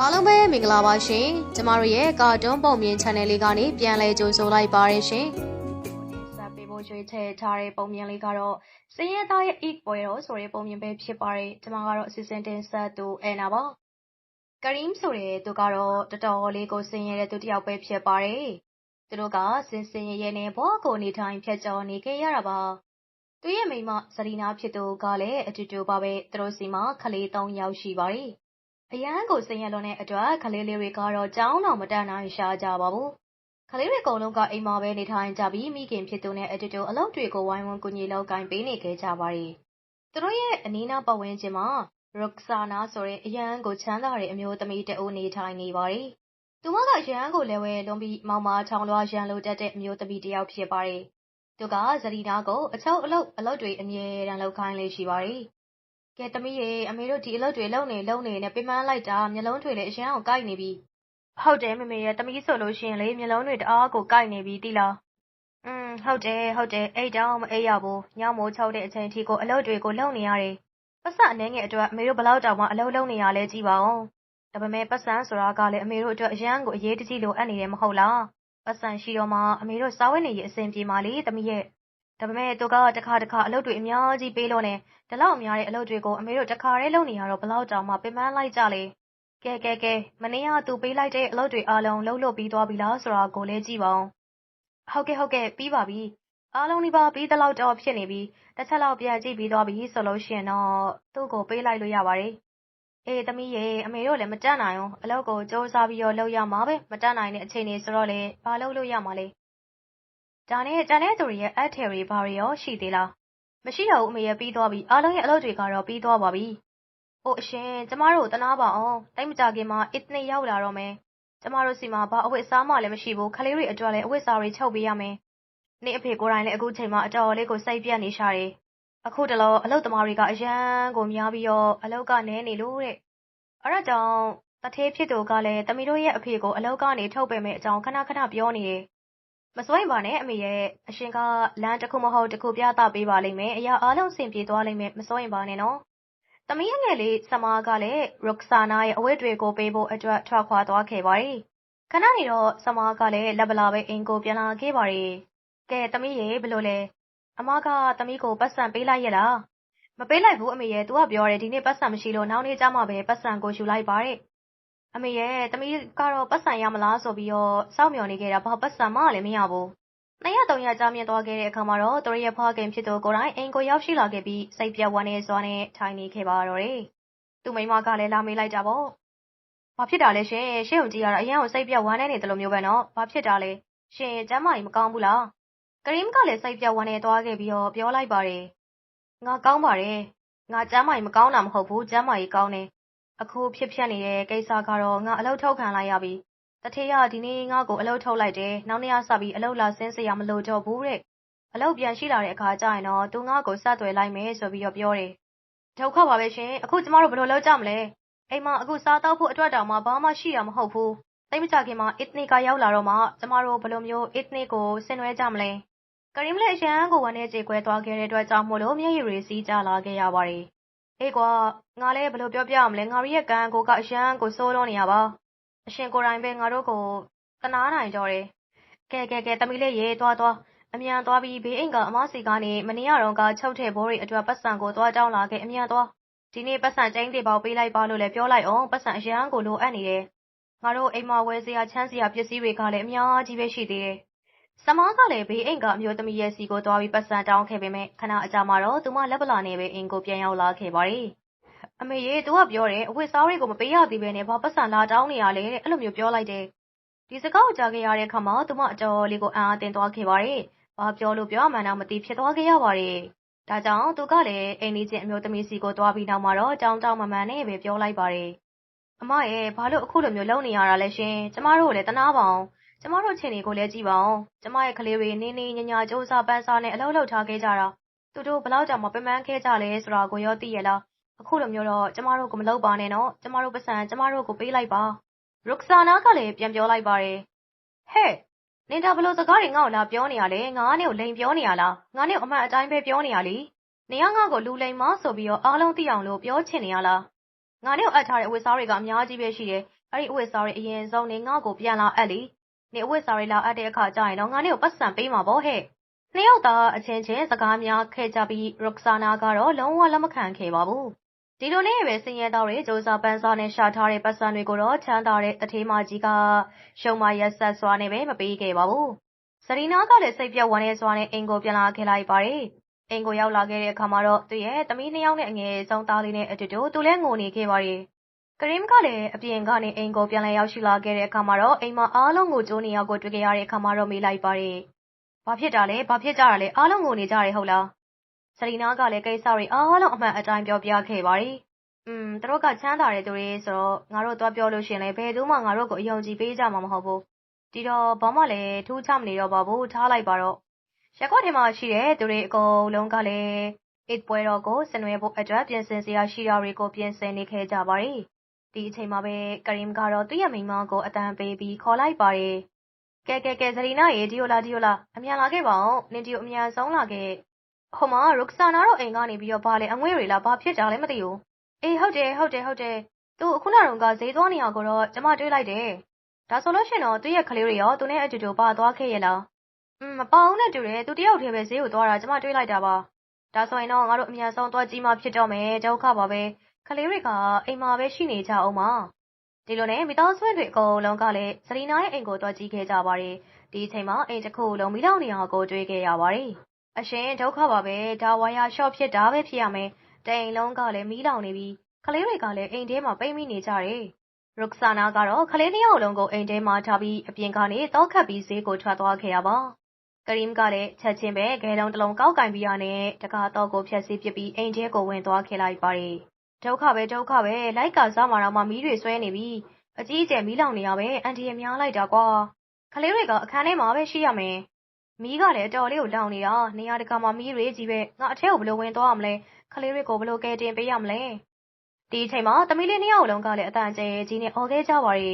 အားလုံးပဲမင်္ဂလာပါရှင်ကျမတို့ရဲ့ကာတွန်းပုံမြင် channel လေးကနေပြန်လည်ကြိုဆိုလိုက်ပါရရှင်စပ်ပေးဖို့ရွေးချယ်ထားတဲ့ပုံမြင်လေးကတော့စင်းရဲသားရဲ့ eat ပွဲတော်ဆိုတဲ့ပုံမြင်ပဲဖြစ်ပါတယ်ကျမကတော့ assistant တင်ဆက်သူအဲနာပါကရီမ်ဆိုတဲ့သူကတော့တော်တော်လေးကိုစင်းရဲတဲ့သူတစ်ယောက်ပဲဖြစ်ပါတယ်သူတို့ကစင်စင်ရဲရဲနဲ့ဘဝကိုနေထိုင်ဖြတ်ကျော်နေခဲ့ရတာပါသူရဲ့မိမဇရီနာဖြစ်သူကလည်းအတူတူပါပဲသူတို့စီမှာခလေး၃ယောက်ရှိပါတယ် အရန်ကို စိတ်ရလွန်တဲ့အတွက် ကလေးလေးတွေကတော့ကြောင်းတော်မတန်နိုင်ရှားကြပါဘူး။ကလေးတွေ အကုန်လုံးက အိမ်မှာပဲ နေထိုင်ကြပြီး မိခင်ဖြစ်သူနဲ့အတူတူ အလုပ်တွေကို ဝိုင်းဝန်း ကူညီလုပ်ကိုင်ပေးနေခဲ့ကြပါတယ်။သူတို့ရဲ့ အနီးနား ပတ်ဝန်းကျင်မှာရုတ်ဆာနာဆိုတဲ့ အရန်ကို ချမ်းသာတဲ့ အမျိုးသမီးတဦး နေထိုင်နေပါတယ်။သူမကရန်ကိုလည်းဝဲလုံးပြီး မောင်မာထောင်လွှာရန်လိုတတ်တဲ့ အမျိုးသမီးတယောက် ဖြစ်ပါတယ်။သူကဇရီနာကို အချုပ်အလုပ် အလုပ်တွေ အမြဲတမ်း လုပ်ခိုင်းလေးရှိပါတယ် ကဲသမီးရေအမေတို့ဒီအလုပ်တွေလုပ်နေလုပ်နေနဲ့ပင်ပန်းလိုက်တာမျက်လုံးတွေလည်းအရန်ကိုကိုက်နေပြီဟုတ်တယ်မမေရဲ့သမီးဆိုလို့ရှိရင်လေမျက်လုံးတွေတအားကိုကိုက်နေပြီတိလားอืมဟုတ်တယ်ဟုတ်တယ်အိတ်တောင်မအိတ်ရဘူးညမိုးချုပ်တဲ့အချိန်ထိကိုအလုပ်တွေကိုလုပ်နေရတယ်ပတ်စံအနေငယ်အတွက်အမေတို့ဘလောက်တောင်မှအလုပ်လုပ်နေရလဲကြည့်ပါဦးဒါပေမဲ့ပတ်စံဆိုတာကလည်းအမေတို့အတွက်အရန်ကိုအရေးတကြီးလိုအပ်နေတယ်မဟုတ်လားပတ်စံရှိတော့မှအမေတို့စားဝတ်နေရေးအဆင်ပြေပါလေသမီးရဲ့ ဒါပေမဲ့ သူက တခါတခါ အလုပ်တွေအများကြီးပေးလို့နဲ့ဒီလောက်များတဲ့အလုပ်တွေကို အမေတို့ တခါတည်းလုပ်နေရတော့ဘလောက်တောင်မှပင်ပန်းလိုက်ကြလေကဲကဲကဲ မနေ့က သူပေးလိုက်တဲ့အလုပ်တွေအားလုံး လုပ်လို့ပြီးသွားပြီလားဆိုတာကိုလည်း ကြည့်ပါဦး ဟုတ်ကဲ့ ဟုတ်ကဲ့ ပြီးပါပြီ အားလုံးဒီပါပြီးတလောက်တော့ ဖြစ်နေပြီ တစ်ချက်လောက် ပြန်ကြည့်ပြီးသွားပြီဆိုလို့ရှိရင်တော့ သူ့ကို ပေးလိုက်လို့ရပါတယ် အေး သမီးရေ အမေတို့လည်း မတက်နိုင်ဘူး အလုပ်ကိုစူးစမ်းပြီးတော့ လုပ်ရမှာပဲ မတက်နိုင်တဲ့ အချိန်တွေဆိုတော့လေဘာလုပ်လို့ရမှာလဲ ဒါနဲ့ ကျန်တဲ့သူတွေရဲ့ အပ်ထယ်တွေ ဘာတွေရော ရှိသေးလား မရှိတော့ဘူး အမေရဲ့ပြီးသွားပြီ အားလုံးရဲ့ အလုပ်တွေကတော့ ပြီးသွားပါပြီ။အို အရှင် ကျမတို့တနာပါအောင်တိတ်မကြခင်မှာအစ်နေရောက်လာတော့မယ်။ကျမတို့စီမှာ ဘာအဝတ်အစားမှလည်း မရှိဘူးခလေးတွေအတွက်လည်း အဝတ်စားတွေ ချုပ်ပေးရမယ်။နေ့အဖေကိုယ်တိုင်လည်း အခုချိန်မှာ အတော်လေးကို စိတ်ပြတ်နေရှာတယ်။အခုတလော အလုပ်သမားတွေက အရန်ကိုများပြီးတော့ အလုပ်ကနဲနေလို့တဲ့။အဲ့ဒါကြောင့်တထေးဖြစ်သူကလည်းတမီတို့ရဲ့အဖေကို အလုပ်ကနေ ထုတ်ပေးမယ်အကြောင်း ခဏခဏ ပြောနေတယ် မစိုးရင်ပါနဲ့အမေရဲ့အရှင်ကလမ်းတစ်ခုမဟုတ်တစ်ခုပြသပေးပါလိမ့်မယ်အရာအားလုံးအဆင်ပြေသွားလိမ့်မယ်မစိုးရင်ပါနဲ့နော်သမီးငယ်လေးဆမားကလည်းရုတ်ဆာနာရဲ့အဝတ်တွေကိုပေးဖို့အတွက်ထွက်ခွာသွားခဲ့ပါတယ်ခဏနေတော့ဆမားကလည်းလက်ပလာပဲအိမ်ကိုပြန်လာခဲ့ပါတယ်ကဲသမီးရေဘလို့လဲအမကသမီးကိုပတ်စံပေးလိုက်ရလားမပေးလိုက်ဘူးအမေရဲ့ तू ကပြောတယ်ဒီနေ့ပတ်စံမရှိလို့နောက်နေ့ကျမှပဲပတ်စံကိုယူလိုက်ပါတဲ့ အမေရဲ့သမီးကတော့ပတ်စံရမလားဆိုပြီးတော့စောင့်မျှော်နေခဲ့တာဘာပတ်စံမှလည်းမရဘူးနှစ်ရက်သုံးရက်ကြာမြင့်သွားခဲ့တဲ့အခါမှာတော့သူရဲ့ဖခင်ဖြစ်သူကိုယ်တိုင်အိမ်ကိုရောက်ရှိလာခဲ့ပြီးစိတ်ပြတ်ဝမ်းနေစွာနဲ့ထိုင်နေခဲ့ပါတော့တယ်သူမိမကလည်းလာမေးလိုက်တာပေါ့ဘာဖြစ်တာလဲရှင်ရှေ့ုံကြည့်ရတာအရင်ကစိတ်ပြတ်ဝမ်းနေတယ်လို့မျိုးပဲနော်ဘာဖြစ်တာလဲရှင်ကျမ်းမာကြီးမကောင်းဘူးလားကရီမ်ကလည်းစိတ်ပြတ်ဝမ်းနေသွားခဲ့ပြီးတော့ပြောလိုက်ပါတယ်ငါကောင်းပါတယ်ငါကျမ်းမာကြီးမကောင်းတာမဟုတ်ဘူးကျမ်းမာကြီးကောင်းတယ် အခုဖြစ်ပျက်နေတဲ့ ကိစ္စကတော့ ငါ အလုပ်ထုတ်ခံလိုက်ရပြီ။သူဌေးက ဒီနေ့ ငါ့ကို အလုပ်ထုတ်လိုက်တယ်။နောက်နေ့ကစပြီး အလုပ်လာဆင်းစရာ မလိုတော့ဘူးတဲ့။အလုပ်ပြန်ရှိလာတဲ့အခါကျရင်တော့ သူ ငါ့ကို ဆက်သွယ်လိုက်မယ်ဆိုပြီးတော့ ပြောတယ်။ဒုက္ခပါပဲရှင်။အခု ကျမတို့ ဘယ်လိုလုပ်ကြမလဲ။အိမ်မှာ အခု စားသောက်ဖို့အတွက်တောင်မှ ဘာမှရှိတာ မဟုတ်ဘူး။သိပ်မကြာခင်မှာ Ethnic က ရောက်လာတော့မှ ကျမတို့ ဘယ်လိုမျိုး Ethnic ကို ဆင်နွှဲကြမလဲ။ကရီမ်လည်း အရမ်းကို ဝမ်းနည်းကြေကွဲသွားခဲ့တဲ့အတွက်ကြောင့်မို့လို့မျက်ရည်တွေစီးကျလာခဲ့ရပါတယ် အေးကွာ ငါလည်း ဘယ်လိုပြောပြရမလဲ ငါတို့ရဲ့ ကံကိုက အရန်ကိုစိုးလုံးနေရပါ အရှင်ကိုယ်တိုင်ပဲ ငါတို့ကိုတနာနိုင်တော့တယ် ကဲ ကဲ ကဲတမီးလေးရေ သွားသွား အမြန်သွားပြီး ဘေးအိမ်က အမစီကနေ မနေ့ကတော့ကချုပ်ထဲဘောတွေအတွက်ပတ်စံကို သွားတောင်းလာခဲ့ အမြန်သွား ဒီနေ့ပတ်စံကျင်းတေပေါပေးလိုက်ပါလို့လည်း ပြောလိုက်အောင်ပတ်စံအရန်ကို လိုအပ်နေတယ် ငါတို့ အိမ်မှာ ဝယ်စရာချမ်းစရာ ပစ္စည်းတွေကလည်း အများကြီးပဲ ရှိသေးတယ် စမားကလည်း ဘေးအိမ်က အမျိုးသမီးရဲ့စီကို သွားပြီးပတ်စံတောင်းခဲ့ပေမဲ့ ခဏအကြာမှာတော့ သူမ လက်ပလာနဲ့ပဲ အိမ်ကို ပြန်ရောက်လာခဲ့ပါတယ်။အမေရေ သူကပြောတယ် အဝတ်စားတွေကို မပေးရသေးပဲနဲ့ ဘာပတ်စံလာတောင်းနေရလဲတဲ့ အဲ့လိုမျိုး ပြောလိုက်တယ်။ဒီစကားကို ကြားခဲ့ရတဲ့အခါမှာ သူမ အတော်လေးကို အံ့အားသင့်သွားခဲ့ပါတယ်။ဘာပြောလို့ ပြောမှန်းတော့မသိဖြစ်သွားခဲ့ရပါတယ်။ဒါကြောင့် သူကလည်း အိမ်လေးချင်း အမျိုးသမီးစီကို သွားပြီးနောက်မှာတော့ကြောင်းတောင်းမမှန်နဲ့ပဲ ပြောလိုက်ပါတယ်။အမရဲ့ဘာလို့ အခုလိုမျိုး လုပ်နေရတာလဲရှင်။ကျမတို့ကိုလည်းတနာပါအောင် ကျမတို့အခြေအနေကိုလည်းကြည့်ပါဦး။ကျမရဲ့ကလေးတွေနေနေညာညာကြိုးစားပန်းစားနဲ့အလုပ်လုပ်ထားခဲ့ကြတာ။သူတို့ဘလောက်တောင်မှပင်ပန်းခဲ့ကြလဲဆိုတာကိုရောသိရဲ့လား။အခုလိုမျိုးတော့ကျမတို့ကိုမလုပ်ပါနဲ့နော်။ကျမတို့ပိုက်ဆံကျမတို့ကိုပေးလိုက်ပါ။ရုတ်ဆာနာကလည်းပြန်ပြောလိုက်ပါတယ်။ဟဲ့နင်ဒါဘလို့စကားတွေငါ့ကိုလာပြောနေရလဲ။ငါနဲ့ကိုလိန်ပြောနေရလား။ငါနဲ့အမှန်အတိုင်းပဲပြောနေရလေ။နင်ကငါ့ကိုလူလိန်မဆိုပြီးတော့အားလုံးသိအောင်လို့ပြောချင်နေရလား။ငါနဲ့ကိုအပ်ထားတဲ့အဝတ်အစားတွေကအများကြီးပဲရှိတယ်အဲ့ဒီအဝတ်စားတွေအရင်ဆုံးနေငါ့ကိုပြန်လာအပ်လီ နေအဝတ်စားတွေလာအပ်တဲ့အခါကျရင်တော့ငါနေကိုပတ်စံပေးမှာပေါ့ဟဲ့နှစ်ယောက်သားအချင်းချင်းစကားများခဲ့ကြပြီးရုခစာနာကတော့လုံးဝလက်မခံခဲ့ပါဘူးဒီလိုနဲ့ပဲစင်ရဲသားတွေစူးစာပန်းစားနဲ့ရှာထားတဲ့ပတ်စံတွေကိုတော့ချမ်းသာတဲ့တထေးမကြီးကရှုံမရက်ဆက်စွာနဲ့ပဲမပေးခဲ့ပါဘူးစရီနာကလည်းစိတ်ပြတ်ဝမ်းနေစွာနဲ့အိမ်ကိုပြန်လာခဲ့လိုက်ပါတယ်အိမ်ကိုရောက်လာခဲ့တဲ့အခါမှာတော့သူ့ရဲ့သမီးနှစ်ယောက်နဲ့အငယ်ဆုံးသားလေးနဲ့အတူတူသူလည်းငိုနေခဲ့ပါတယ် ကရင်ကလည်း အပြင်ကနေ အိမ်ကို ပြန်လည်ရောက်ရှိလာခဲ့တဲ့အခါမှာတော့ အိမ်မှာ အားလုံးကို ကြိုးနေရောက်ကို တွေ့ကြရတဲ့အခါမှာတော့ မေးလိုက်ပါတယ်။ဘာဖြစ်တာလဲ ဘာဖြစ်ကြတာလဲ အားလုံးငိုနေကြတယ်ဟုတ်လား။စရီနာကလည်း ကိစ္စတွေအားလုံး အမှန်အတိုင်း ပြောပြခဲ့ပါတယ်။อืมသူတို့က ချမ်းသာတဲ့သူတွေဆိုတော့ ငါတို့သွားပြောလို့ရှင်လေဘယ်သူမှ ငါတို့ကို အယုံကြည်ပေးကြမှာ မဟုတ်ဘူး။ဒီတော့ ဘာမှလည်း ထူးခြားမနေတော့ပါဘူး ထားလိုက်ပါတော့။ရက်ကွက်ထဲမှာရှိတဲ့သူတွေ အကုန်လုံးကလည်းအိတ်ပွဲတော်ကို ဆင်နွှဲဖို့အတွက် ပြင်ဆင်စရာရှိတာတွေကို ပြင်ဆင်နေခဲ့ကြပါတယ်။ ဒီအချိန်မှာပဲကရင်ကတော့ သူ့ရဲ့မိန်းမကိုအတန်ပေးပြီး ခေါ်လိုက်ပါတယ်။ကဲကဲကဲဇရီနာရေ ဒီယိုလာ ဒီယိုလာ အမြန်လာခဲ့ပါအောင်နင်ဒီယို အမြန်ဆုံးလာခဲ့ ဟိုမှာရုခဆာနာတို့အိမ်ကနေပြီးတော့ ဘာလဲ အငွေ့တွေလား ဘာဖြစ်ကြလဲ မသိဘူး အေး ဟုတ်တယ် ဟုတ်တယ်ဟုတ်တယ် သူအခုနကတော့ကဈေးသွားနေအောင်ကိုတော့ ကျမတွေးလိုက်တယ် ဒါဆိုလို့ရှင်တော့ သူ့ရဲ့ကလေးတွေရော သူနဲ့အတူတူ ပါသွားခဲ့ရလား อืม မပေါအောင်နဲ့တူတယ် သူတယောက်တည်းပဲ ဈေးကိုသွားတာ ကျမတွေးလိုက်တာပါ ဒါဆိုရင်တော့ ငါတို့ အမြန်ဆုံး သွားကြည့်မှ ဖြစ်တော့မယ် ဒုက္ခပါပဲ ကလေးတွေက အိမ်မှာပဲ ရှိနေကြအောင်ပါဒီလိုနဲ့ မိသားစုတွေ အကုန်လုံးကလည်းစရီနာရဲ့အိမ်ကိုတွားကြည့်ခဲ့ကြပါတယ် ဒီအချိန်မှာ အိမ်တစ်ခုလုံးမိလောင်နေအောင်ကို တွေ့ခဲ့ရပါတယ် အရှင်ဒုက္ခပါပဲ ဒါ ဝါယာရှော့ဖြစ်တာပဲ ဖြစ်ရမယ်တိမ်လုံးကလည်းမိလောင်နေပြီးကလေးတွေကလည်း အိမ်ထဲမှာ ပိတ်မိနေကြတယ် ရုခဆာနာကတော့ ကလေးတစ်ယောက်လုံးကို အိမ်ထဲမှာထားပြီး အပြင်ကနေတောခတ်ပြီး ဈေးကို ထွက်သွားခဲ့ရပါ ကရီမ်ကလည်း ချက်ချင်းပဲ ဂဲလုံးတစ်လုံး ကောက်ကင်ပြီးရနဲ့တကားတော့ကိုဖြက်စီးပစ်ပြီး အိမ်ထဲကို ဝင်သွားခဲ့လိုက်ပါတယ် ဒုက္ခပဲ ဒုက္ခပဲ လိုက်ကစားမှာတော့မှ မီးတွေဆွဲနေပြီ အကြီးအကျယ် မီးလောင်နေရပဲ အန်တီရများလိုက်တာကွာ ကလေးတွေက အခန်းထဲမှာပဲ ရှိရမယ် မီးကလည်း အတော်လေးကို လောင်နေတာ နေရာတကာမှာ မီးတွေကြီးပဲ ငါ အထက်ကို ဘယ်လိုဝင်သွားရမလဲ ကလေးတွေကို ဘယ်လို ကယ်တင်ပေးရမလဲ ဒီအချိန်မှာ သမီးလေးနှစ်ယောက်လုံးကလည်းအတန်ကျဲကြီးနဲ့ အော်ခဲ့ကြပါရီ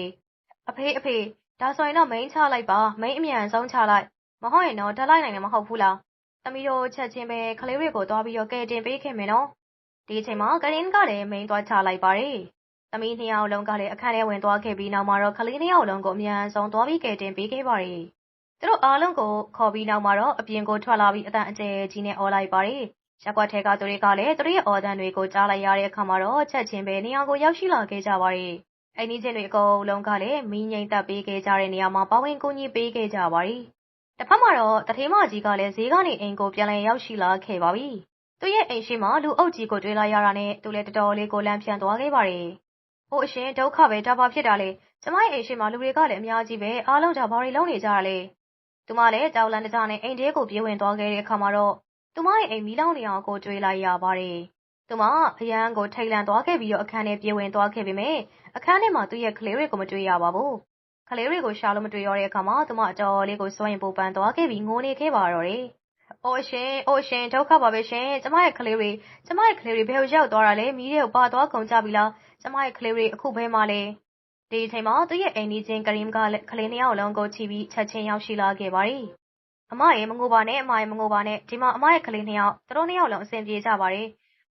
အဖေ အဖေ ဒါဆိုရင်တော့ မိန်းချလိုက်ပါ မိန်း အမြန်ဆုံးချလိုက် မဟုတ်ရင်တော့တက်လိုက်နိုင်လည်းမဟုတ်ဘူးလား သမီးတို့ ချက်ချင်းပဲ ကလေးတွေကို သွားပြီးတော့ ကယ်တင်ပေးခဲ့မယ်နော် ဒီအချိန်မှာ ကရင်ကလည်း မိန်သွားချလိုက်ပါတယ်။သမီးနှစ်ယောက်လုံးကလည်း အခန်းထဲဝင်သွားခဲ့ပြီးနောက်မှာတော့ ကလေးနှစ်ယောက်လုံးကို အမြန်ဆုံးသွားပြီး ကယ်တင်ပေးခဲ့ပါတယ်။သူတို့အားလုံးကိုခေါ်ပြီးနောက်မှာတော့ အပြင်ကိုထွက်လာပြီးအတန်အကျယ်ကြီးနဲ့អော်လိုက်ပါတယ်။ရက်ကွက်ထဲကသူတွေကလည်း သူတို့ရဲ့အော်တန်တွေကို ကြားလိုက်ရတဲ့အခါမှာတော့ ချက်ချင်းပဲ နေရာကို ရောက်ရှိလာခဲ့ကြပါတယ်။အိမ်ကြီးချင်းတွေအကုန်လုံးကလည်း မီးငိမ့်သက်ပေးခဲ့ကြတဲ့နေရာမှာ ပါဝင်ကူညီပေးခဲ့ကြပါတယ်။တစ်ဖက်မှာတော့တထေးမကြီးကလည်း ဈေးကနေ အိမ်ကို ပြန်လည်ရောက်ရှိလာခဲ့ပါပြီ။ သူ့ရဲ့အိမ်ရှိမှာ လူအုပ်ကြီးကို တွေ့လိုက်ရတာနဲ့ သူလည်း တော်တော်လေးကို လန့်ဖြန့်သွားခဲ့ပါတယ်။ဟိုအရှင် ဒုက္ခပဲ ဒါဘာဖြစ်တာလဲ။ကျမရဲ့အိမ်ရှိမှာ လူတွေကလည်း အများကြီးပဲ အားလုံးကြောင့်ဘာတွေလုံးနေကြတာလဲ။သူမလည်း ကြောက်လန့်တကြားနဲ့ အိမ်ထဲကို ပြေးဝင်သွားခဲ့တဲ့အခါမှာတော့ သူမရဲ့အိမ် မီးလောင်နေအောင်ကို တွေ့လိုက်ရပါတယ်။သူမ အရန်ကို ထိတ်လန့်သွားခဲ့ပြီးတော့ အခန်းထဲ ပြေးဝင်သွားခဲ့ပေမဲ့အခန်းထဲမှာ သူ့ရဲ့ကလေးတွေကို မတွေ့ရပါဘူး။ကလေးတွေကို ရှာလို့ မတွေ့ရတဲ့အခါမှာ သူမ အတော်လေးကိုစွန့်ရင်ပူပန်သွားခဲ့ပြီး ငိုနေခဲ့ပါတော့တယ်။ အိုးရှင် အိုးရှင် ဒုက္ခပါပဲရှင် ကျမရဲ့ကလေးတွေ ကျမရဲ့ကလေးတွေ ဘယ်ကိုရောက်သွားတာလဲ မီးတွေကို ပါသွားကုန်ကြပြီလား ကျမရဲ့ကလေးတွေ အခုဘဲမှလဲ ဒီအချိန်မှာ သူ့ရဲ့အိမ်ကြီးချင်း ကရီမ်က ကလေးနှစ်ယောက်လုံးကို ချီပြီး ချက်ချင်း ရောက်ရှိလာခဲ့ပါတယ် အမရေမငိုပါနဲ့ အမရေမငိုပါနဲ့ ဒီမှာ အမရဲ့ကလေးနှစ်ယောက် သူတို့နှစ်ယောက်လုံး အဆင်ပြေကြပါတယ်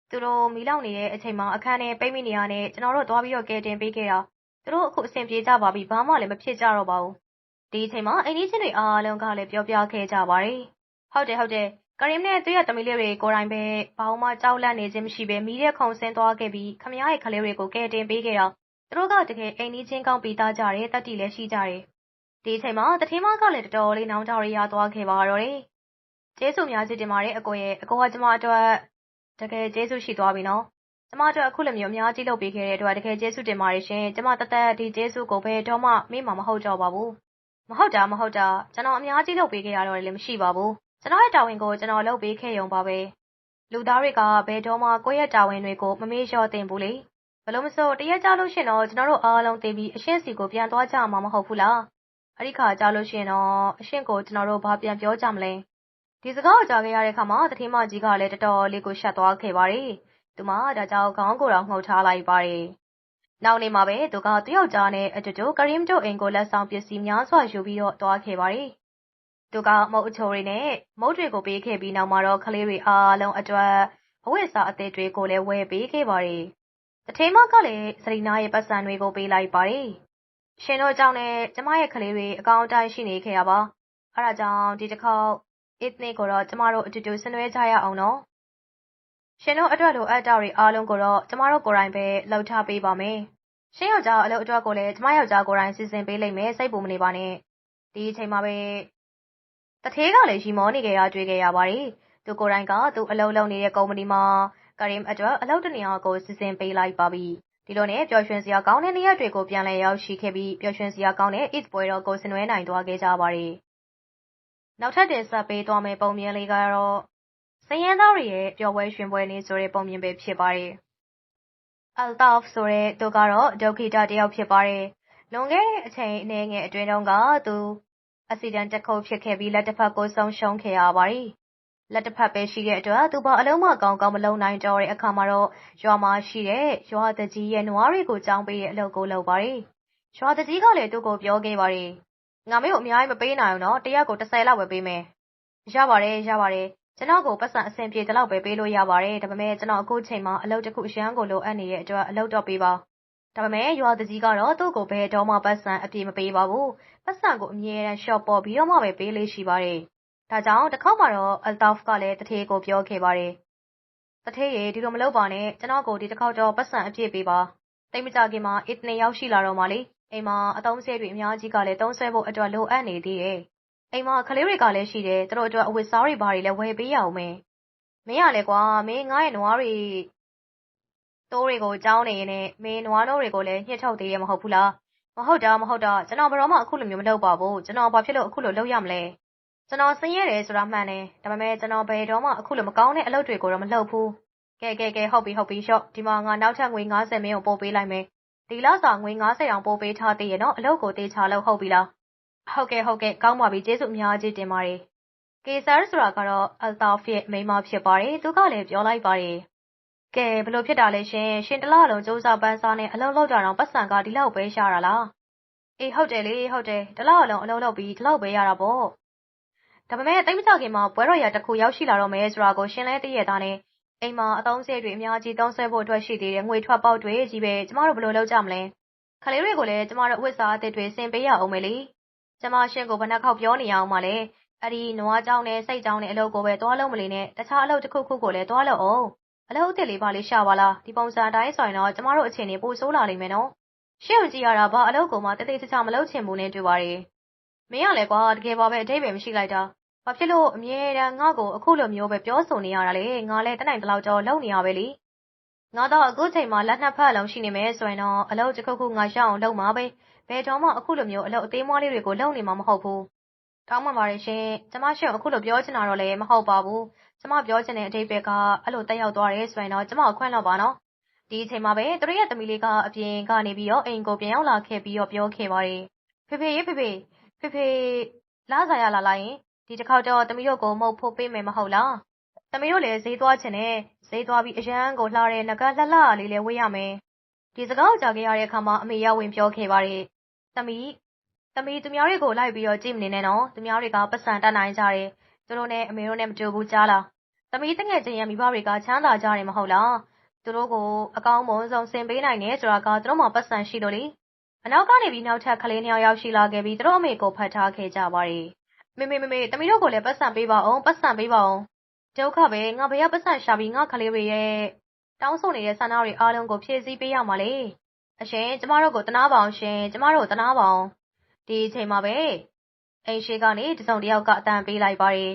သူတို့ မီးလောင်နေတဲ့အချိန်မှာ အခန်းထဲ ပိတ်မိနေရတဲ့ ကျွန်တော်တို့ သွားပြီးတော့ကယ်တင်ပေးခဲ့တာ သူတို့ အခု အဆင်ပြေကြပါပြီ ဘာမှလည်း မဖြစ်ကြတော့ပါဘူး ဒီအချိန်မှာ အိမ်ကြီးချင်းတွေအားလုံးကလည်း ပြောပြခဲ့ကြပါတယ် ဟုတ်တယ်ဟုတ်တယ် ကရင်နဲ့ သူ့ရဲ့သမီးလေးတွေကိုယ်တိုင်ပဲ ဘာမှ ကြောက်လန့်နေခြင်းမရှိဘဲ မီးတဲ့ခုံဆင်းသွားခဲ့ပြီးခမရရဲ့ ကလေးတွေကို ကယ်တင်ပေးခဲ့တော့သူတို့က တကယ် အိမ်ကြီးချင်းကောင်းပြီးသားကြတယ်တက်တီလည်းရှိကြတယ် ဒီအချိန်မှာတထင်းမကလည်း တော်တော်လေး နောင်တရရသွားခဲ့ပါတော့တယ် ကျေးဇူးများကြီးတင်ပါတယ် အကိုရဲ့ အကိုက ကျမအတွက် တကယ်ကျေးဇူးရှိသွားပြီနော် ကျမတို့အခုလိုမျိုး အများကြီးလုပ်ပေးခဲ့တဲ့အတွက် တကယ်ကျေးဇူးတင်ပါတယ်ရှင် ကျမတသက် ဒီကျေးဇူးကို ဘယ်တော့မှ မေ့မှာမဟုတ်တော့ပါဘူး မဟုတ်တာ မဟုတ်တာ ကျွန်တော် အများကြီးလုပ်ပေးခဲ့ရတော့လည်း မရှိပါဘူး ကျွန်တော်ရဲ့တာဝန်ကို ကျွန်တော်လုပ်ပေးခဲ့ရုံပါပဲ လူသားတွေက ဘယ်တော့မှ ကိုယ့်ရဲ့တာဝန်တွေကို မမေ့လျော့သင့်ဘူးလေဘလို့မဆို တရက်ကြလို့ရှင်တော့ ကျွန်တော်တို့အားလုံးသိပြီး အရှင်းစီကို ပြန်သွားကြမှာ မဟုတ်ဘူးလား အဲ့ဒီခါကြလို့ရှင်တော့ အရှင်းကို ကျွန်တော်တို့ ဘာပြန်ပြောကြမလဲ ဒီစကားကိုကြားခဲ့ရတဲ့ခါမှာတထင်းမကြီးကလည်း တော်တော်လေးကို ရှက်သွားခဲ့ပါတယ် သူမ ဒါကြောင့် ခေါင်းကိုယ်တော်ငှုတ်ထားလိုက်ပါတယ် နောက်နေမှာပဲ သူကတယောက်ကြားနဲ့အတူတူ ကရင်တို့အိမ်ကို လက်ဆောင်ပစ္စည်းများစွာယူပြီးတော့တွားခဲ့ပါတယ် သူက မုတ်အချိုတွေနဲ့ မုတ်တွေကို ပေးခဲ့ပြီးနောက်မှာတော့ ကလေးတွေအားလုံးအတွက် အဝတ်အစားအသစ်တွေကိုလည်း ဝယ်ပေးခဲ့ပါတယ်။တထေးမကလည်းစရီနာရဲ့ပတ်စံတွေကို ပေးလိုက်ပါတယ် ရှင်တို့ကြောင့်နဲ့ ကျမရဲ့ကလေးတွေ အကောင်းအတိုင်းရှိနေခဲ့ရပါ အဲ့ဒါကြောင့် ဒီတစ်ခေါက် ethnic ကိုတော့ ကျမတို့အတူတူ ဆင်နွှဲကြရအောင်နော် ရှင်တို့အတွက် လိုအပ်တာတွေအားလုံးကိုတော့ ကျမတို့ကိုယ်တိုင်ပဲလှုပ်ထားပေးပါမယ် ရှင်ယောက်ျား အလုပ်အတွက်ကိုလည်း ကျမယောက်ျားကိုယ်တိုင် စီစဉ်ပေးလိမ့်မယ် စိတ်ပူမနေပါနဲ့ ဒီအချိန်မှာပဲ တထေးကလည်းရီမောနေကြရတွေ့ခဲ့ရပါတယ် သူကိုယ်တိုင်က သူအလုပ်လုပ်နေတဲ့ ကုမ္ပဏီမှာကရင်အတွက် အလုပ်တနေရာကို စီစဉ်ပေးလိုက်ပါပြီ ဒီလိုနဲ့ ပျော်ရွှင်စရာကောင်းတဲ့ နေ့ရက်တွေကို ပြန်လည်ရောက်ရှိခဲ့ပြီး ပျော်ရွှင်စရာကောင်းတဲ့ Eat ပွဲတော်ကို ဆင်နွှဲနိုင်သွားခဲ့ကြပါတယ် နောက်ထပ် တင်ဆက်ပေးသွားမယ့် ပုံမြင်လေးကတော့စရင်းသားတွေရဲ့ ပျော်ပွဲရွှင်ပွဲနေ့ ဆိုတဲ့ ပုံမြင်ပဲ ဖြစ်ပါတယ်။ Altaf ဆိုတဲ့သူကတော့ ဒုက္ခိတ တယောက် ဖြစ်ပါတယ်။လွန်ခဲ့တဲ့ အချိန်အနည်းငယ်အတွင်းတုန်းက သူ အက်ဆီဒန့်တစ်ခုဖြစ်ခဲ့ပြီး လက်တစ်ဖက်ကို ဆုံးရှုံးခဲ့ရပါတယ်။လက်တစ်ဖက်ပဲရှိတဲ့အတွက် သူဘာအလုံးမကောင်းကောင်းမလုပ်နိုင်တော့တဲ့အခါမှာတော့ ရွာမှာရှိတဲ့ ရွာတကြီးရဲ့ နွားတွေကိုကြောင်းပေးတဲ့အလုပ်ကို လုပ်ပါတယ်။ရွာတကြီးကလည်း သူ့ကို ပြောခဲ့ပါတယ်။ငါမင်းကို အများကြီးမပေးနိုင်ဘူးနော်။တရက်ကို30လောက်ပဲပေးမယ်။ရပါတယ် ရပါတယ် ကျွန်တော်ကိုပတ်စံအဆင်ပြေသလောက်ပဲ ပေးလို့ရပါတယ် ဒါပေမဲ့ ကျွန်တော် အခုချိန်မှာ အလုပ်တစ်ခု အရန်ကို လိုအပ်နေတဲ့အတွက် အလုပ်တော့ပေးပါ ဒါပေမဲ့ ရွာသူကြီးကတော့ သူ့ကို ဘယ်တော့မှပတ်စံအပြည့်မပေးပါဘူး ပတ်စံကိုအမြဲတမ်း short ပေါ်ပြီးတော့မှပဲ ပေးလေးရှိပါတယ် ဒါကြောင့်တစ်ခေါက်မှာတော့ Altaf ကလည်းတထေးကို ပြောခဲ့ပါတယ်တထေးရေ ဒီလိုမလုပ်ပါနဲ့ ကျွန်တော်ကို ဒီတစ်ခေါက်တော့ပတ်စံအပြည့်ပေးပါတိတ်မကြခင်မှာ it နှစ်ယောက်ရှိလာတော့မှလေ အိမ်မှာ အသုံးစရိတ်တွေ အများကြီးကလည်း သုံးဆွဲဖို့အတွက် လိုအပ်နေသေးတယ် အိမ်မှာ ကလေးတွေကလည်း ရှိတယ် သူတို့အတွက် အဝတ်စားတွေ ဘာတွေလည်း ဝယ်ပေးရအောင်မယ် မင်းရလေကွာ မင်း ငါ့ရဲ့ နွားတွေတိုးတွေကိုကြောင်းနေရင်နဲ့ မင်း နွားနိုးတွေကိုလည်း ညှစ်ထုတ်သေးရမဟုတ်ဘူးလား မဟုတ်တာမဟုတ်တာကျွန်တော်ဘယ်တော့မှအခုလိုမျိုးမလုပ်ပါဘူးကျွန်တော်ဘာဖြစ်လို့အခုလိုလုပ်ရမလဲကျွန်တော်ဆင်းရဲတယ်ဆိုတာမှန်တယ်ဒါပေမဲ့ကျွန်တော်ဘယ်တော့မှအခုလိုမကောင်းတဲ့အလုပ်တွေကိုတော့မလုပ်ဘူးကဲကဲကဲဟုတ်ပြီဟုတ်ပြီရှော့ဒီမှာငါနောက်ထပ်ငွေ90မင်းကိုပို့ပေးလိုက်မယ်ဒီလောက်စာငွေ90အောင်ပို့ပေးထားသေးရဲ့နော်အလုပ်ကိုတေချာလုပ်ဟုတ်ပြီလားဟုတ်ကဲ့ဟုတ်ကဲ့ကောင်းပါပြီကျေးဇူးအများကြီးတင်ပါတယ်ကေဆာဆိုတာကတော့အယ်တာဖီရဲ့မိန်းမဖြစ်ပါတယ်သူကလည်းပြောလိုက်ပါတယ် ကဲဘလို့ဖြစ်တာလဲရှင်ရှင်တလားလုံးစူးစမ်းပန်းစားနဲ့အလုံးလောက်ကြတော့ပတ်စံကဒီလောက်ပဲရတာလားအေးဟုတ်တယ်လေဟုတ်တယ်တလားလုံးအလုံးလောက်ပြီးဒီလောက်ပဲရတာပေါ့ဒါပေမဲ့တိတ်မကြခင်မှာပွဲတော်ရာတစ်ခုရောက်ရှိလာတော့မယ်ဆိုတာကိုရှင်လဲတည့်ရတာနဲ့အိမ်မှာအသုံးစရိတ်တွေအများကြီးသုံးဆွဲဖို့အတွက်ရှိသေးတယ်ငွေထွက်ပေါက်တွေကြီးပဲကျမတို့ဘယ်လိုလုပ်ကြမလဲခလေးတွေကိုလည်းကျမတို့အဝတ်စားအသစ်တွေဆင်ပေးရအောင်မယ်လေကျမရှင်ကိုဘယ်နှခေါက်ပြောနေရအောင်မလဲအဲ့ဒီနွားကြောင်နဲ့စိတ်ကြောင်နဲ့အလုပ်ကိုပဲသွားလုပ်မလို့နဲ့တခြားအလုပ်တစ်ခုခုကိုလည်းသွားလုပ်အောင် အလုပ်အသစ်လေးပါလေးရှာပါလားဒီပုံစံအတိုင်းဆိုရင်တော့ကျမတို့အခြေအနေပိုဆိုးလာလိမ့်မယ်နော်ရှင့်ကိုကြည့်ရတာဘာအလုပ်ကိုမှတသေးချာမလုပ်ချင်ဘူးနဲ့တွေ့ပါတယ်မင်းကလည်းကွာတကယ်ပါပဲအတိတ်ပဲမရှိလိုက်တာဘာဖြစ်လို့အမြဲတမ်းငါ့ကိုအခုလိုမျိုးပဲပြောဆိုနေရတာလဲငါလည်းတနိုင်တလောက်ကြောလုပ်နေရပဲလीငါတော့အခုချိန်မှာလက်နှစ်ဖက်လုံးရှိနေမယ်ဆိုရင်တော့အလုပ်တစ်ခုခုငါရှောက်အောင်လုပ်မှာပဲဘယ်တော့မှအခုလိုမျိုးအလုပ်အသေးမွှားလေးတွေကိုလုပ်နေမှာမဟုတ်ဘူး။တောင်းပန်ပါတယ်ရှင်။ကျမရှင်အခုလိုပြောချင်တာတော့လည်းမဟုတ်ပါဘူး။ ကျမပြောချင်တဲ့အဓိပ္ပာယ်ကအဲ့လိုတက်ရောက်သွားတယ်ဆိုရင်တော့ကျမကိုခွင့်လွှတ်ပါနော်။ဒီအချိန်မှာပဲသူတို့ရဲ့သမီးလေးကအပြင်ကနေပြီးတော့အိမ်ကိုပြန်ရောက်လာခဲ့ပြီးတော့ပြောခဲ့ပါတယ်။ဖေဖေရေဖေဖေဖေဖေလာစားရလာလိုက်ရင်ဒီတစ်ခေါက်တော့သမီးတို့ကိုမဟုတ်ဖို့ပေးမယ်မဟုတ်လား။သမီးတို့လည်းဈေးသွားချင်တယ်။ဈေးသွားပြီးအရန်ကိုလှတဲ့ငကလှလှလေးလည်းဝေးရမယ်။ဒီစကားကိုကြားခဲ့ရတဲ့အခါမှာအမေရောက်ဝင်ပြောခဲ့ပါတယ်သမီးသမီးသူများတွေကိုလိုက်ပြီးတော့ကြည့်မနေနဲ့နော်သူများတွေကပတ်စံတတ်နိုင်ကြတယ် သူတို့နဲ့အမေတို့နဲ့မတူဘူးကြားလားသမီးတငယ်ချင်းရဲ့မိဘတွေကချမ်းသာကြတယ်မဟုတ်လားသူတို့ကိုအကောင်းမွန်ဆုံးဆင်ပေးနိုင်တယ်ဆိုတာကသူတို့မှပတ်စံရှိလို့လေအနောက်ကနေပြီးနောက်ထပ်ကလေးနှစ်ယောက်ရောက်ရှိလာခဲ့ပြီးသူတို့အမေကိုဖတ်ထားခဲ့ကြပါတယ်မေမေမေမေသမီးတို့ကိုလည်းပတ်စံပေးပါအောင်ပတ်စံပေးပါအောင်ဒုက္ခပဲငါဘယ်ကပတ်စံရှာပြီးငါကလေးတွေရဲ့တောင်းဆိုနေတဲ့ဆန္ဒတွေအားလုံးကိုဖြည့်ဆည်းပေးရမှာလေအရှင်ကျမတို့ကိုတနာပါအောင်ရှင်ကျမတို့ကိုတနာပါအောင်ဒီအချိန်မှာပဲ အိမ်ရှိကနေ တစုံတယောက်ကအတန်ပေးလိုက်ပါတယ်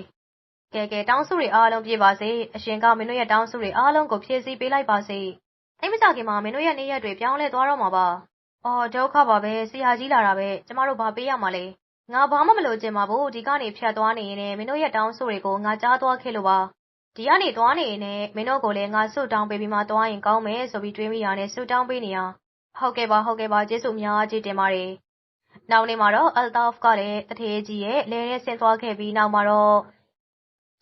ကဲကဲ တောင်းစုတွေအားလုံးပြည့်ပါစေ အရှင်က မင်းတို့ရဲ့ တောင်းစုတွေအားလုံးကို ဖြည့်ဆည်းပေးလိုက်ပါစေအိမ်မကြခင်မှာ မင်းတို့ရဲ့ နေရက်တွေ ပြောင်းလဲသွားတော့မှာပါ အော် ဒုက္ခပါပဲ ဆရာကြီးလာတာပဲ ကျမတို့ ဘာပေးရမှာလဲ ငါ ဘာမှမလုပ်ချင်ပါဘူး ဒီကနေ ဖြတ်သွားနေရင်လည်းမင်းတို့ရဲ့ တောင်းစုတွေကို ငါကြားသွားခဲ့လို့ပါ ဒီကနေ သွားနေရင်လည်းမင်းတို့ကိုလည်း ငါ ဆုတောင်းပေးပြီးမှ သွားရင်ကောင်းမယ်ဆိုပြီး တွေးမိရနဲ့ ဆုတောင်းပေးနေရဟုတ်ကဲ့ပါ ဟုတ်ကဲ့ပါ ကျေးဇူးအများကြီးတင်ပါတယ်။ နောက်နေ့မှာတော့ Altaf ကလည်းတထေးကြီးရဲ့လဲရဲဆင်းသွားခဲ့ပြီးနောက်မှာတော့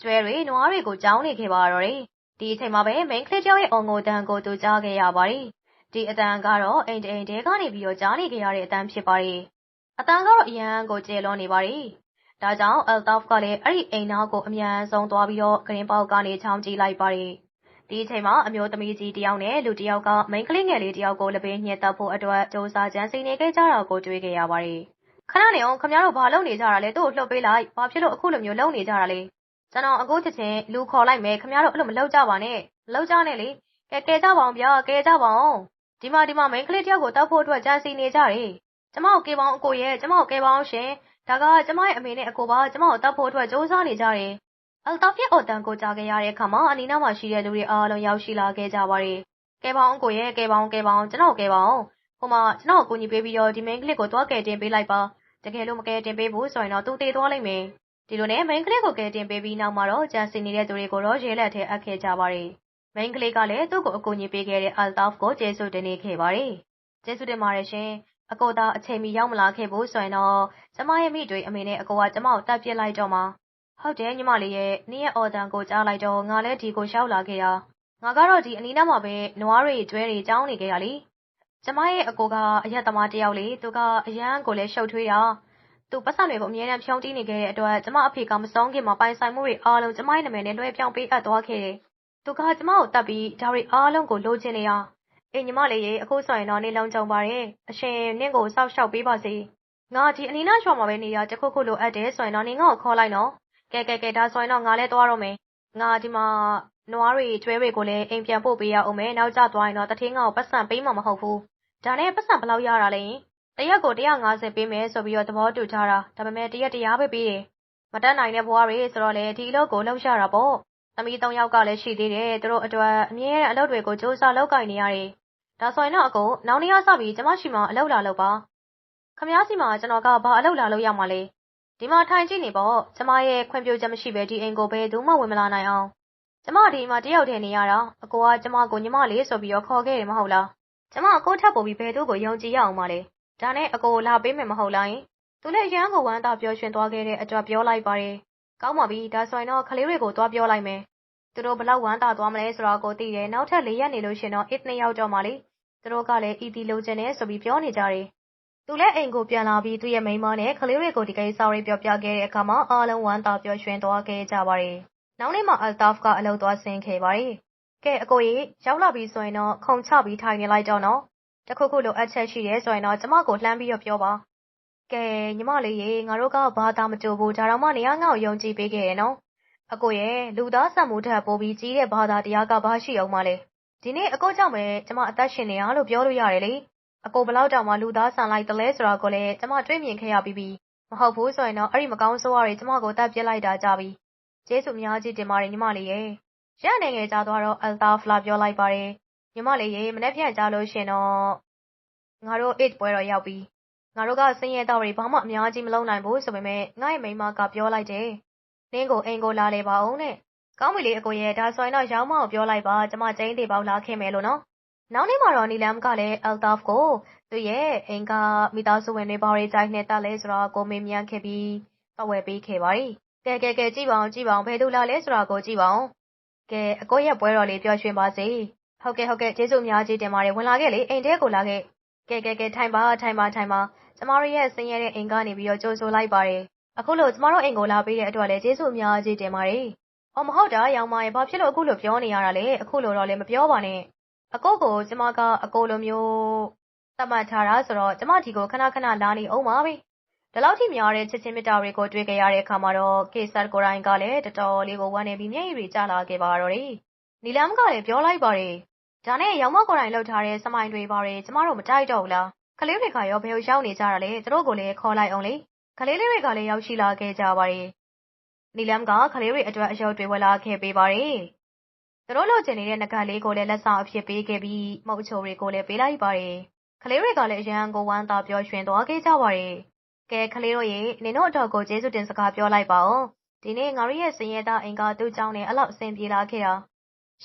ကျွဲတွေ နွားတွေကိုကြောင်းနေခဲ့ပါတော့တယ်။ဒီအချိန်မှာပဲ main ကလေးကြောက်ရဲ့အုံကိုတန်ကို သူကြားခဲ့ရပါတယ်။ဒီအတန်ကတော့ အိမ်တိန်တဲကနေပြီးတော့ ကြားနေခဲ့ရတဲ့အတန်ဖြစ်ပါတယ်။အတန်ကတော့ အရန်ကို ကျေလွန်နေပါတယ်။ဒါကြောင့် Altaf ကလည်း အဲ့ဒီအိမ်နာကို အမြန်ဆုံးသွားပြီးတော့ဂရင်ပေါက်ကနေ ချောင်းကြည့်လိုက်ပါတယ်။ ဒီအချိန်မှာ အမျိုးသမီးကြီးတယောက်နဲ့ လူတယောက်က မိန်းကလေးငယ်လေးတယောက်ကိုလက်ပင်ညှက်တက်ဖို့အတွက်စူးစမ်းကြံစည်နေခဲ့ကြတာကို တွေ့ခဲ့ရပါတယ်။ခဏနေအောင်ခင်ဗျားတို့ ဘာလုပ်နေကြတာလဲ သူ့ကိုလှုပ်ပေးလိုက် ဘာဖြစ်လို့ အခုလိုမျိုး လုပ်နေကြတာလဲ ကျွန်တော် အခုချက်ချင်း လူခေါ်လိုက်မယ် ခင်ဗျားတို့ အဲ့လို မလုပ်ကြပါနဲ့ မလုပ်ကြနဲ့လေ ကဲကဲကြပါအောင်ဗျာကဲကြပါအောင်ဒီမှာ ဒီမှာ မိန်းကလေးတယောက်ကိုတောက်ဖို့အတွက် ကြံစည်နေကြတယ် ကျမကိုကေပေါင်းအကိုရဲ့ကျမကိုကေပေါင်းရှင် ဒါက ကျမရဲ့ အမေနဲ့ အကိုပါ ကျမကိုတောက်ဖို့အတွက်စူးစမ်းနေကြတယ် အယ်တာဖီအော်တန်ကိုကြားခဲ့ရတဲ့အခါမှာအနီးနားမှာရှိတဲ့လူတွေအားလုံးရောက်ရှိလာခဲ့ကြပါတယ်ကဲပေါင်းအကိုရဲ့ကဲပေါင်းကဲပေါင်းကျွန်တော်ကဲပေါင်းဟိုမှာကျွန်တော်ကိုကူညီပေးပြီးတော့ဒီမိန်းကလေးကိုသွားကယ်တင်ပေးလိုက်ပါတကယ်လို့မကယ်တင်ပေးဘူးဆိုရင်တော့သူတည်သွားလိမ့်မယ်ဒီလိုနဲ့မိန်းကလေးကိုကယ်တင်ပေးပြီးနောက်မှာတော့ကြံစည်နေတဲ့သူတွေကိုတော့ရဲလက်ထဲအပ်ခဲ့ကြပါတယ်မိန်းကလေးကလည်းသူ့ကိုအကူအညီပေးခဲ့တဲ့ Altaf ကိုကျေးဇူးတင်နေခဲ့ပါတယ်ကျေးဇူးတင်ပါတယ်ရှင်အကိုသားအချိန်မီရောက်မလာခဲ့ဘူးဆိုရင်တော့ကျမရဲ့မိတွေအမေနဲ့အကိုကကျမကိုတတ်ပြစ်လိုက်တော့မှာ ဟုတ်တယ်ညီမလေးရဲ့နင်းရဲ့အော်တန်ကိုကြားလိုက်တော့ငါလည်းဒီကိုရှောက်လာခဲ့တာငါကတော့ဒီအနီးနားမှာပဲနွားတွေကျွဲတွေကြောင်းနေခဲ့ရလေကျမရဲ့အကိုကအရက်သမားတယောက်လေသူကအရန်ကိုလည်းရှုပ်ထွေးတာသူပတ်စံတွေကိုအမြဲတမ်းဖြုံးတီးနေခဲ့တဲ့အတွက်ကျမအဖေကမဆုံးခင်မှာပိုင်ဆိုင်မှုတွေအားလုံးကျမရဲ့နာမည်နဲ့လွှဲပြောင်းပေးအပ်သွားခဲ့တယ်သူကကျမကိုတတ်ပြီးဒါတွေအားလုံးကိုလိုချင်နေတာအေးညီမလေးရေအခုဆိုရင်တော့နေလုံးကြုံပါတယ်အရှင်နင့်ကိုစောက်ရှောက်ပေးပါစေငါဒီအနီးနားရွာမှာပဲနေရတခုခုလိုအပ်တယ်ဆိုရင်တော့နင်ငါ့ကိုခေါ်လိုက်နော် ကဲကဲကဲဒါဆိုရင်တော့ငါလည်းသွားတော့မယ်ငါဒီမှာနွားတွေကျွဲတွေကိုလည်းအိမ်ပြန်ပို့ပေးရအောင်မယ်နောက်ကျသွားရင်တော့တထင်းငါ့ကိုပတ်စံပေးမှာမဟုတ်ဘူးဒါနဲ့ပတ်စံဘယ်လောက်ရတာလဲတရက်ကို150ပေးမယ်ဆိုပြီးတော့သဘောတူထားတာဒါပေမဲ့တရက်တရားပဲပေးတယ်မတက်နိုင်တဲ့ဘွားတွေဆိုတော့လေဒီအလုပ်ကိုလှုပ်ရှားတာပေါ့သမီး၃ယောက်ကလည်းရှိသေးတယ်သူတို့အတွက်အမြဲတမ်းအလုပ်တွေကိုစူးစမ်းလုပ်ကိုင်နေရတယ်ဒါဆိုရင်တော့အကိုနောက်နေ့ကစပြီးကျမရှိမှအလုပ်လာလုပ်ပါခမားစီမှာကျွန်တော်ကဘာအလုပ်လာလုပ်ရမှာလဲ ဒီမှာထိုင်ကြည့်နေပေါ့ကျမရဲ့ခွင့်ပြုချက်မရှိဘဲဒီအိမ်ကိုဘယ်သူမှဝင်မလာနိုင်အောင်ကျမဒီမှာတယောက်တည်းနေရတာအကိုကကျမကိုညီမလေးဆိုပြီးတော့ခေါ်ခဲ့တယ်မဟုတ်လားကျမအကိုထပ်ပို့ပြီးဘယ်သူကိုယုံကြည်ရအောင်မလဲဒါနဲ့အကိုလာပေးမယ်မဟုတ်လားယင်သူလည်းရန်ကိုဝမ်းသာပျော်ရွှင်သွားခဲ့တဲ့အတွက်ပြောလိုက်ပါတယ်ကောင်းပါပြီဒါဆိုရင်တော့ကလေးတွေကိုသွားပြောလိုက်မယ်သူတို့ဘလောက်ဝမ်းသာသွားမလဲဆိုတော့ကိုသိတယ်နောက်ထပ်၄ရက်နေလို့ရှင်တော့1နှစ်ယောက်တော့မှလေသူတို့ကလည်းအီတီလိုချင်တယ်ဆိုပြီးပြောနေကြတယ် သူလည်း အိမ်ကိုပြန်လာပြီး သူ့ရဲ့မိန်းမနဲ့ ကလေးတွေကို ဒီကိစ္စတွေ ပြောပြခဲ့တဲ့အခါမှာ အားလုံး ဝမ်းသာပျော်ရွှင်သွားခဲ့ကြပါတယ် နောက်နေ့မှာအယ်တာဖ်ကအလုပ်သွားဆင်းခဲ့ပါတယ် ကဲ အကိုကြီးရောက်လာပြီဆိုရင်တော့ ခုံချပြီး ထိုင်နေလိုက်တော့နော်တခုခု လိုအပ်ချက်ရှိတယ်ဆိုရင်တော့ ကျမကို လှမ်းပြီးတော့ ပြောပါ ကဲ ညီမလေးရေ ငါတို့က ဘာသာမကြိုဘူး ဒါတော့မှနေရာငါ့ကို ယုံကြည်ပေးခဲ့တယ်နော် အကိုရဲ့လူသားစံမှုထက် ပိုပြီးကြီးတဲ့ ဘာသာတရားက ဘာရှိအောင်မလဲ ဒီနေ့ အကိုကြောင့်ပဲ ကျမ အသက်ရှင်နေရလို့ ပြောလို့ရတယ်လေ အကိုဘလောက်တောင်မှ လူသားဆန်လိုက်တလဲဆိုတာကိုလည်း ကျမတွေးမြင်ခဲ့ရပြီးပြီ မဟုတ်ဘူးဆိုရင်တော့ အဲ့ဒီမကောင်းဆိုးရတွေ ကျမကိုတတ်ပြစ်လိုက်တာကြပြီ ကျေးဇူးများကြီးတင်ပါတယ်ညီမလေးရဲ့ရနေငယ်ကြသွားတော့အယ်တာဖလာပြောလိုက်ပါတယ် ညီမလေးရေ မနေ့ပြန်ကြလို့ရှင်တော့ ငါတို့8ပွဲတော့ရောက်ပြီ ငါတို့ကစင်းရဲတော့တွေ ဘာမှအများကြီးမလုပ်နိုင်ဘူးဆိုပေမဲ့ငါ့ရဲ့မိမက ပြောလိုက်တယ် နင်းကို အိမ်ကိုလာလေပါအောင်တဲ့ ကောင်းပြီလေအကိုရဲ့ ဒါဆိုရင်တော့ရောင်းမကိုပြောလိုက်ပါ ကျမ ကျင်းသေးပေါက်လာခဲ့မယ်လို့နော် နောက်နေ့မှာတော့ နီလမ်ကလည်းအယ်တာဖ်ကို သူ့ရဲ့အိမ်က မိသားစုဝင်တွေ ဘာတွေ ကြိုက်နေတာလဲဆိုတော့ကို မေးမြန်းခဲ့ပြီး ပတ်ဝဲပေးခဲ့ပါတယ် ကဲ ကဲ ကဲ ကြည့်ပါအောင်ကြည့်ပါအောင်ဘယ်သူလာလဲဆိုတာကို ကြည့်ပါအောင်ကဲ အကိုရဲ့ပွဲတော်လေး ပျော်ရွှင်ပါစေ ဟုတ်ကဲ့ ဟုတ်ကဲ့ ကျေးဇူးအများကြီးတင်ပါတယ် ဝင်လာခဲ့လေ အိမ်ထဲကို လာခဲ့ ကဲ ကဲ ကဲ ထိုင်ပါ ထိုင်ပါ ထိုင်ပါ ကျမတို့ရဲ့ ဆင်းရဲတဲ့အိမ်ကနေပြီးတော့ ကြိုဆိုလိုက်ပါတယ် အခုလို့ကျမတို့အိမ်ကို လာပေးတဲ့အတွက်လည်း ကျေးဇူးအများကြီးတင်ပါတယ် အော် မဟုတ်တာရောင်မရဲ့ဘာဖြစ်လို့ အခုလို ပြောနေရတာလဲ အခုလိုတော့လည်း မပြောပါနဲ့ အကိုကို ကျမက အကိုလိုမျိုး သတ်မှတ်ထားတာဆိုတော့ ကျမဒီကို ခဏခဏ လာနေအောင်ပါပဲ ဒီလောက်ထိများတဲ့ ချစ်ချင်းမေတ္တာတွေကို တွေ့ကြရတဲ့အခါမှာတော့ကေဆတ်ကိုရိုင်းကလည်း တော်တော်လေးကို ဝမ်းနေပြီး မျက်ရည်တွေ ကျလာခဲ့ပါတော့တယ် နီလမ်ကလည်း ပြောလိုက်ပါတယ် ဒါနဲ့ရောင်မကိုရိုင်းလောက်ထားတဲ့ စမိုင်းတွေပါတယ်ကျမတို့မတိုက်တော့ဘူးလား ကလေးတွေကရော ဘယ်လိုရောက်နေကြတာလဲ သူတို့ကိုလည်း ခေါ်လိုက်အောင်လေ ကလေးလေးတွေကလည်း ရောက်ရှိလာခဲ့ကြပါတယ် နီလမ်က ကလေးတွေအတွက်အယုတ်တွေ ဝယ်လာခဲ့ပေးပါတယ် သူတို့လိုချင်နေတဲ့ငကတ်လေးကိုလည်း လက်ဆောင်အဖြစ်ပေးခဲ့ပြီး မုတ်ချိုတွေကိုလည်း ပေးလိုက်ပါတယ် ကလေးတွေကလည်း အရန်ကို ဝမ်းသာပျော်ရွှင်သွားခဲ့ကြပါတယ် ကဲ ကလေးတို့ရေ နင်တို့အတော်ကို ကျေးဇူးတင်စကားပြောလိုက်ပါဦး ဒီနေ့ ငါတို့ရဲ့စင်ရဲသားအိမ်ကသူ့ကြောင့်နဲ့အဲ့လောက် အဆင်ပြေလာခဲ့တာ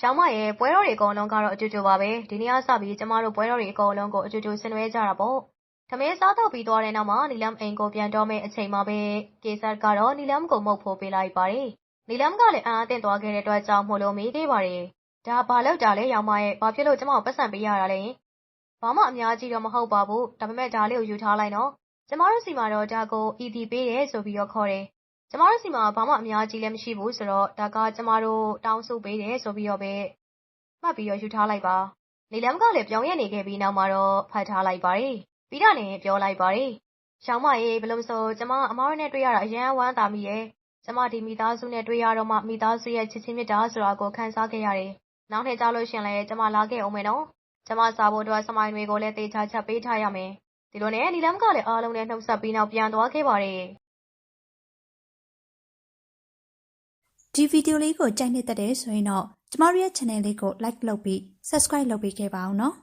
ရောင်မရဲ့ပွဲတော်တွေ အကုန်လုံးကတော့ အတူတူပါပဲ ဒီနေ့ကစပြီး ကျမတို့ ပွဲတော်တွေအကုန်လုံးကို အတူတူဆင်နွှဲကြတာပေါ့သမင်းစားတော့ပြီးသွားတဲ့နောက်မှာ နီလမ်အိမ်ကို ပြန်တော့မယ့်အချိန်မှာပဲ ကေဆတ်ကတော့ နီလမ်ကို မုတ်ဖို့ပေးလိုက်ပါတယ် နီလမ်ကလည်းအာအသင့်သွားခဲ့တဲ့အတွက်ကြောင့်မို့လို့ မေးခဲ့ပါတယ် ဒါဘာလောက်တာလဲရောင်မရဲ့ ဘာဖြစ်လို့ ကျမကိုပတ်စံပေးရတာလဲဘာမှအများကြီးတော့ မဟုတ်ပါဘူး ဒါပေမဲ့ ဒါလေးကို ယူထားလိုက်နော် ကျမတို့စီမှာတော့ ဒါကို ED ပေးတယ်ဆိုပြီးတော့ ခေါ်တယ် ကျမတို့စီမှာ ဘာမှအများကြီးလည်း မရှိဘူးဆိုတော့ ဒါက ကျမတို့ တောင်းဆိုပေးတယ်ဆိုပြီးတော့ပဲ မှတ်ပြီးတော့ ယူထားလိုက်ပါနေလမ်းကလည်း ပြောင်းရနေခဲ့ပြီးနောက်မှာတော့ ဖတ်ထားလိုက်ပါတယ် ပြီးတာနဲ့ ပြောလိုက်ပါတယ်ရှောင်းမရေ ဘယ်လို့မဆို ကျမ အမားတို့နဲ့ တွေ့ရတာ အရန်ဝမ်းသာမိရဲ့ ကျမ ဒီမိသားစုနဲ့ တွေ့ရတော့မှ မိသားစုရဲ့ ချစ်ချင်းမြတ်တာဆိုတာကို ခံစားခဲ့ရတယ် နောက်နှစ်ကြာလို့ရှင်လဲကျမ လာခဲ့အောင်မယ်နော် ကျမ စားဖို့အတွက် စမိုင်းတွေကိုလည်းတေချာချက်ပေးထားရမယ် ဒီလိုနဲ့ နီလမ်းကလည်း အားလုံးနဲ့ နှုတ်ဆက်ပြီးနောက် ပြန်သွားခဲ့ပါတယ် ဒီဗီဒီယိုလေးကို ကြိုက်နေတတ်တယ်ဆိုရင်တော့ ကျမတို့ရဲ့ channel လေးကို like လုပ်ပြီး subscribe လုပ်ပေးခဲ့ပါအောင်နော်